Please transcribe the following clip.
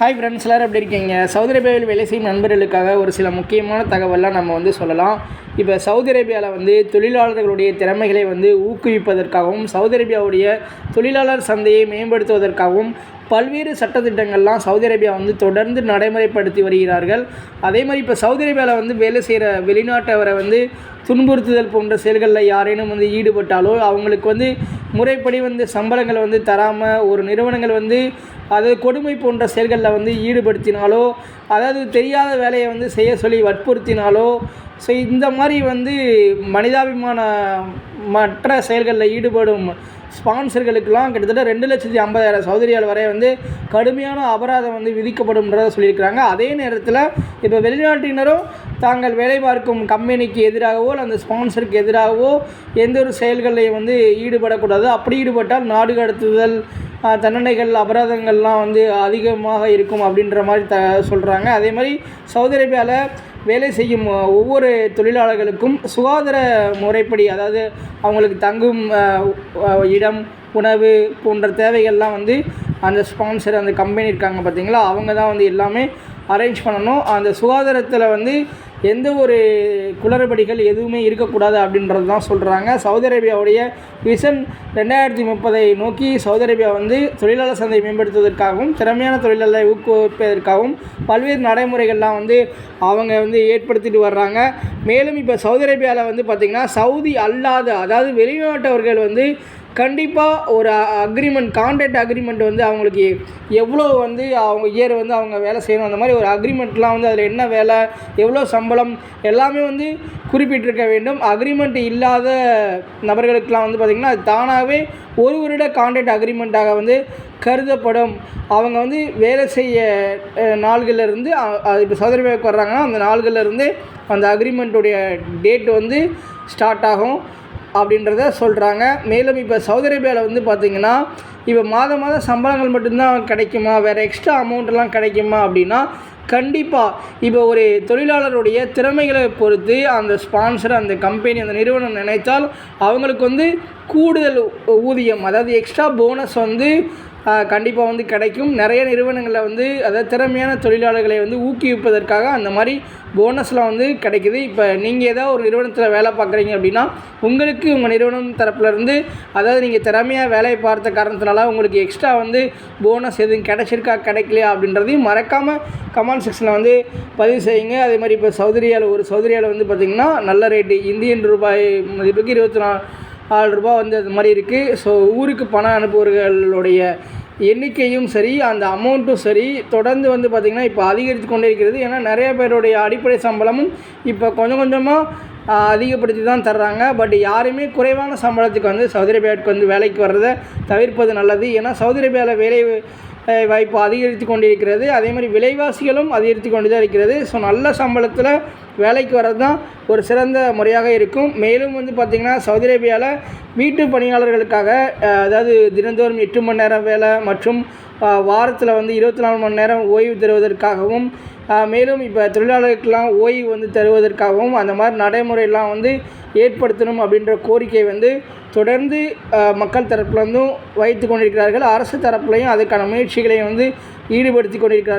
Hi friends எல்லோரும் எப்படி இருக்கீங்க? சவுதி அரேபியாவில் வேலை செய்யும் நண்பர்களுக்காக ஒரு சில முக்கியமான தகவல்லாம் நம்ம வந்து சொல்லலாம். இப்போ சவுதி அரேபியாவில் வந்து தொழிலாளர்களுடைய திறமைகளை வந்து ஊக்குவிப்பதற்காகவும் சவுதி அரேபியாவுடைய தொழிலாளர் சந்தையை மேம்படுத்துவதற்காகவும் பல்வேறு சட்டத்திட்டங்கள்லாம் சவுதி அரேபியா வந்து தொடர்ந்து நடைமுறைப்படுத்தி வருகிறார்கள். அதே மாதிரி இப்போ சவுதி அரேபியாவில் வந்து வேலை செய்கிற வெளிநாட்டவரை வந்து துன்புறுத்துதல் போன்ற செயல்களில் யாரேனும் வந்து ஈடுபட்டாலோ அவங்களுக்கு வந்து முறைப்படி வந்து சம்பளங்களை வந்து தராமல் ஒரு நிறுவனங்கள் வந்து அதாவது கொடுமை போன்ற செயல்களில் வந்து ஈடுபடுத்தினாலோ அதாவது தெரியாத வேலையை வந்து செய்ய சொல்லி வற்புறுத்தினாலோ ஸோ இந்த மாதிரி வந்து மனிதாபிமான மற்ற செயல்களில் ஈடுபடும் ஸ்பான்சர்களுக்கெல்லாம் கிட்டத்தட்ட ரெண்டு லட்சத்தி ஐம்பதாயிரம் சௌதரியால் வரை வந்து கடுமையான அபராதம் வந்து விதிக்கப்படும்ன்றதை சொல்லியிருக்கிறாங்க. அதே நேரத்தில் இப்போ வெளிநாட்டினரும் தாங்கள் வேலை பார்க்கும் கம்பெனிக்கு எதிராகவோ அந்த ஸ்பான்சருக்கு எதிராகவோ எந்த ஒரு செயல்களையும் வந்து ஈடுபடக்கூடாது. அப்படி ஈடுபட்டால் நாடு கடத்துதல் தண்டனைகள் அபராதங்கள்லாம் வந்து அதிகமாக இருக்கும் அப்படின்ற மாதிரி த சொல்கிறாங்க அதே மாதிரி சவுதி அரேபியாவில் வேலை செய்யும் ஒவ்வொரு தொழிலாளர்களுக்கும் சுகாதார முறைப்படி அதாவது அவங்களுக்கு தங்கும் இடம் உணவு போன்ற தேவைகள்லாம் வந்து அந்த ஸ்பான்சர் அந்த கம்பெனி இருக்காங்க பார்த்தீங்களா அவங்க தான் வந்து எல்லாமே அரேஞ்ச் பண்ணணும். அந்த சுகாதாரத்தில் வந்து எந்த ஒரு குளறுபடிகள் எதுவுமே இருக்கக்கூடாது அப்படின்றது தான் சொல்கிறாங்க சவுதி அரேபியாவுடைய விஷன் ரெண்டாயிரத்தி முப்பதை நோக்கி சவுதி அரேபியா வந்து தொழிலாளர் சந்தையை மேம்படுத்துவதற்காகவும் திறமையான தொழிலாளரை ஊக்குவிப்பதற்காகவும் பல்வேறு நடைமுறைகள்லாம் வந்து அவங்க வந்து ஏற்படுத்திட்டு வர்றாங்க. மேலும் இப்போ சவுதி அரேபியாவில் வந்து பார்த்திங்கன்னா சவுதி அல்லாத அதாவது வெளிநாட்டவர்கள் வந்து கண்டிப்பாக ஒரு அக்ரிமெண்ட் கான்ட்ராக்ட் அக்ரிமெண்ட் வந்து அவங்களுக்கு எவ்வளோ வந்து அவங்க இயர் வந்து அவங்க வேலை செய்யணும். அந்த மாதிரி ஒரு அக்ரிமெண்ட்லாம் வந்து அதில் என்ன வேலை எவ்வளோ சம்பளம் எல்லாமே வந்து குறிப்பிட்டிருக்க வேண்டும். அக்ரிமெண்ட் இல்லாத நபர்களுக்கெலாம் வந்து பார்த்திங்கன்னா அது தானாகவே ஒரு வருட கான்ட்ராக்ட் அக்ரிமெண்ட்டாக வந்து கருதப்படும். அவங்க வந்து வேலை செய்ய நாள்களிலிருந்து இப்போ சௌதரி வர்றாங்கன்னா அந்த நாள்களிலிருந்து அந்த அக்ரிமெண்ட்டுடைய டேட் வந்து ஸ்டார்ட் ஆகும். அப்படின்றத சொல்கிறாங்க மேலும் இப்போ சவுதி அரேபியாவில் வந்து பார்த்திங்கன்னா இப்போ மாதம் மாதம் சம்பளங்கள் மட்டும்தான் கிடைக்குமா? வேறு எக்ஸ்ட்ரா அமௌண்ட்லாம் கிடைக்குமா அப்படின்னா கண்டிப்பாக இப்போ ஒரு தொழிலாளருடைய திறமைகளை பொறுத்து அந்த ஸ்பான்சர் அந்த கம்பெனி அந்த நிறுவனம் நினைத்தால் அவங்களுக்கு வந்து கூடுதல் ஊதியம் அதாவது எக்ஸ்ட்ரா போனஸ் வந்து கண்டிப்பாக வந்து கிடைக்கும். நிறைய நிறுவனங்களில் வந்து அதாவது திறமையான தொழிலாளர்களை வந்து ஊக்குவிப்பதற்காக அந்த மாதிரி போனஸ்லாம் வந்து கிடைக்குது. இப்போ நீங்கள் ஏதாவது ஒரு நிறுவனத்தில் வேலை பார்க்குறீங்க அப்படின்னா உங்களுக்கு உங்கள் நிறுவனம் தரப்புலேருந்து அதாவது நீங்கள் திறமையாக வேலையை பார்த்த காரணத்தினால உங்களுக்கு எக்ஸ்ட்ரா வந்து போனஸ் எதுவும் கிடைச்சிருக்கா கிடைக்கலையா அப்படின்றதையும் மறக்காமல் கமெண்ட் செக்ஷனில் வந்து பதிவு செய்யுங்க. அதே மாதிரி இப்போ சௌதரியாவில் ஒரு சௌதரியாவில் வந்து பார்த்திங்கன்னா நல்ல ரேட்டு இந்தியன் ரூபாய் மதிப்புக்கு இருபத்தி நாலு ஆறு ரூபா வந்து அது மாதிரி இருக்குது ஸோ ஊருக்கு பணம் அனுப்புவர்களுடைய எண்ணிக்கையும் சரி அந்த அமௌண்ட்டும் சரி தொடர்ந்து வந்து பார்த்திங்கன்னா இப்போ அதிகரித்து கொண்டே இருக்கிறது. ஏன்னா நிறைய பேருடைய அடிப்படை சம்பளமும் இப்போ கொஞ்சம் கொஞ்சமாக அதிகப்படுத்தி தான் தர்றாங்க. பட் யாருமே குறைவான சம்பளத்துக்கு வந்து சவுதி அரேபியாவுக்கு வந்து வேலைக்கு வர்றதை தவிர்ப்பது நல்லது. ஏன்னா சவுதி அரேபியாவில் வேலை வாய்ப்பு அதிகரித்து கொண்டிருக்கிறது. அதே மாதிரி விலைவாசிகளும் அதிகரித்து கொண்டு தான் இருக்கிறது. ஸோ நல்ல சம்பளத்தில் வேலைக்கு வர்றது தான் ஒரு சிறந்த முறையாக இருக்கும். மேலும் வந்து பார்த்திங்கன்னா சவுதி அரேபியாவில் வீட்டு பணியாளர்களுக்காக அதாவது தினந்தோறும் எட்டு மணி நேரம் வேலை மற்றும் வாரத்தில் வந்து இருபத்தி நாலு மணி நேரம் ஓய்வு தருவதற்காகவும் மேலும் இப்போ தொழிலாளர்களுக்கெல்லாம் ஓய்வு வந்து தருவதற்காகவும் அந்த மாதிரி நடைமுறையெல்லாம் வந்து ஏற்படுத்தணும் அப்படின்ற கோரிக்கை வந்து தொடர்ந்து மக்கள் தரப்புலேருந்தும் வைத்து கொண்டிருக்கிறார்கள். அரசு தரப்புலையும் அதுக்கான முயற்சிகளையும் வந்து ஈடுபடுத்தி கொண்டிருக்கிறார்கள்.